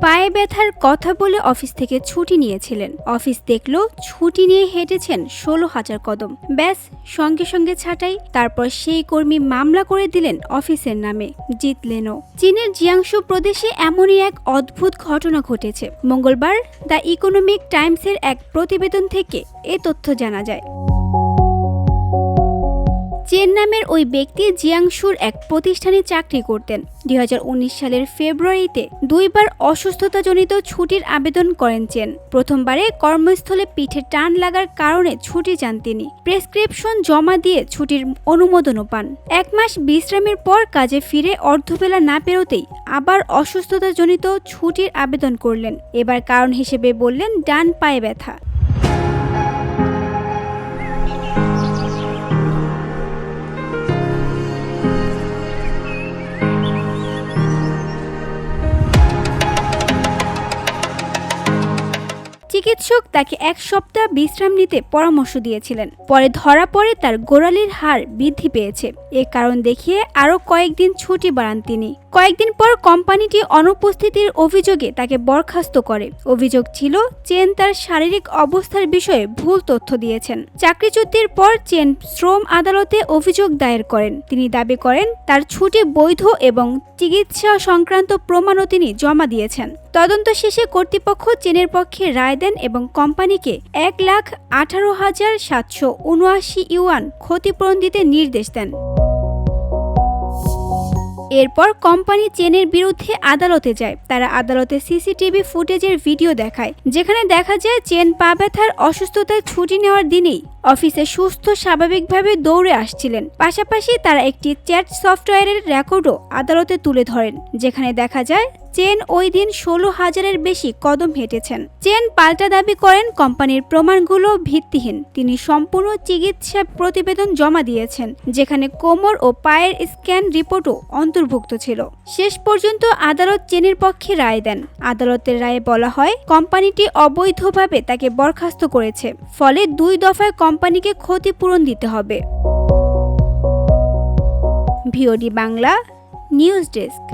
পায়ে ব্যথার কথা বলে অফিস থেকে ছুটি নিয়েছিলেন। অফিস দেখল ছুটি নিয়ে হেঁটেছেন ষোলো হাজার কদম। ব্যাস, সঙ্গে সঙ্গে ছাঁটাই, তারপর সেই কর্মী মামলা করে দিলেন অফিসের নামে। জিতলেনও। চীনের জিয়াংশু প্রদেশে এমনই এক অদ্ভুত ঘটনা ঘটেছে। মঙ্গলবার দ্য ইকোনমিক টাইমসের এক প্রতিবেদন থেকে এ তথ্য জানা যায়। চেন নামের ওই ব্যক্তি জিয়াংশুর এক প্রতিষ্ঠানে চাকরি করতেন। দু হাজার উনিশ সালের ফেব্রুয়ারিতে দুইবার অসুস্থতাজনিত ছুটির আবেদন করেন চেন। প্রথমবারে কর্মস্থলে পিঠে টান লাগার কারণে ছুটি চান তিনি। প্রেসক্রিপশন জমা দিয়ে ছুটির অনুমোদনও পান। এক মাস বিশ্রামের পর কাজে ফিরে অর্ধবেলা না পেরোতেই আবার অসুস্থতাজনিত ছুটির আবেদন করলেন। এবার কারণ হিসেবে বললেন, ডান পায়ে ব্যথা। চিকিৎসক তাকে এক সপ্তাহ বিশ্রাম নিতে পরামর্শ দিয়েছিলেন। পরে ধরা পড়ে তার গোড়ালির হার বৃদ্ধি পেয়েছে। এ কারণ দেখিয়ে আরও কয়েকদিন ছুটি বাড়ান তিনি। কয়েকদিন পর কোম্পানিটি অনুপস্থিতির অভিযোগে তাকে বরখাস্ত করে। অভিযোগ ছিল, চেন তার শারীরিক অবস্থার বিষয়ে ভুল তথ্য দিয়েছেন। চাকরিচ্যুতির পর চেন শ্রম আদালতে অভিযোগ দায়ের করেন। তিনি দাবি করেন, তার ছুটি বৈধ এবং চিকিৎসা সংক্রান্ত প্রমাণও তিনি জমা দিয়েছেন। তদন্ত শেষে কর্তৃপক্ষ চেনের পক্ষে রায় দেন এবং কোম্পানিকে এক লাখ আঠারো হাজার সাতশো উনআশি ইউয়ান ক্ষতিপূরণ দিতে নির্দেশ দেন। এরপর কোম্পানি চেনের বিরুদ্ধে আদালতে যায়। তারা আদালতে সিসিটিভি ফুটেজের ভিডিও দেখায়, যেখানে দেখা যায়, চেন পা ব্যথার অসুস্থতায় ছুটি নেওয়ার দিনেই অফিসে সুস্থ, স্বাভাবিকভাবে দৌড়ে আসছিলেন। পাশাপাশি তারা একটি চ্যাট সফটওয়্যারের রেকর্ডও আদালতে তুলে ধরেন, যেখানে দেখা যায়, চেন ওই দিন ষোলো হাজারের বেশি কদম হেঁটেছেন। চেন পাল্টা দাবি করেন, কোম্পানির প্রমাণগুলো ভিত্তিহীন। তিনি সম্পূর্ণ চিকিৎসা প্রতিবেদন জমা দিয়েছেন, যেখানে কোমর ও পায়ের স্ক্যান রিপোর্টও অন্তর্ভুক্ত ছিল। শেষ পর্যন্ত আদালত চেনের পক্ষে রায় দেন। আদালতের রায়ে বলা হয়, কোম্পানিটি অবৈধভাবে তাকে বরখাস্ত করেছে, ফলে দুই দফায় কোম্পানিকে ক্ষতিপূরণ দিতে হবে। VOD Bangla news desk.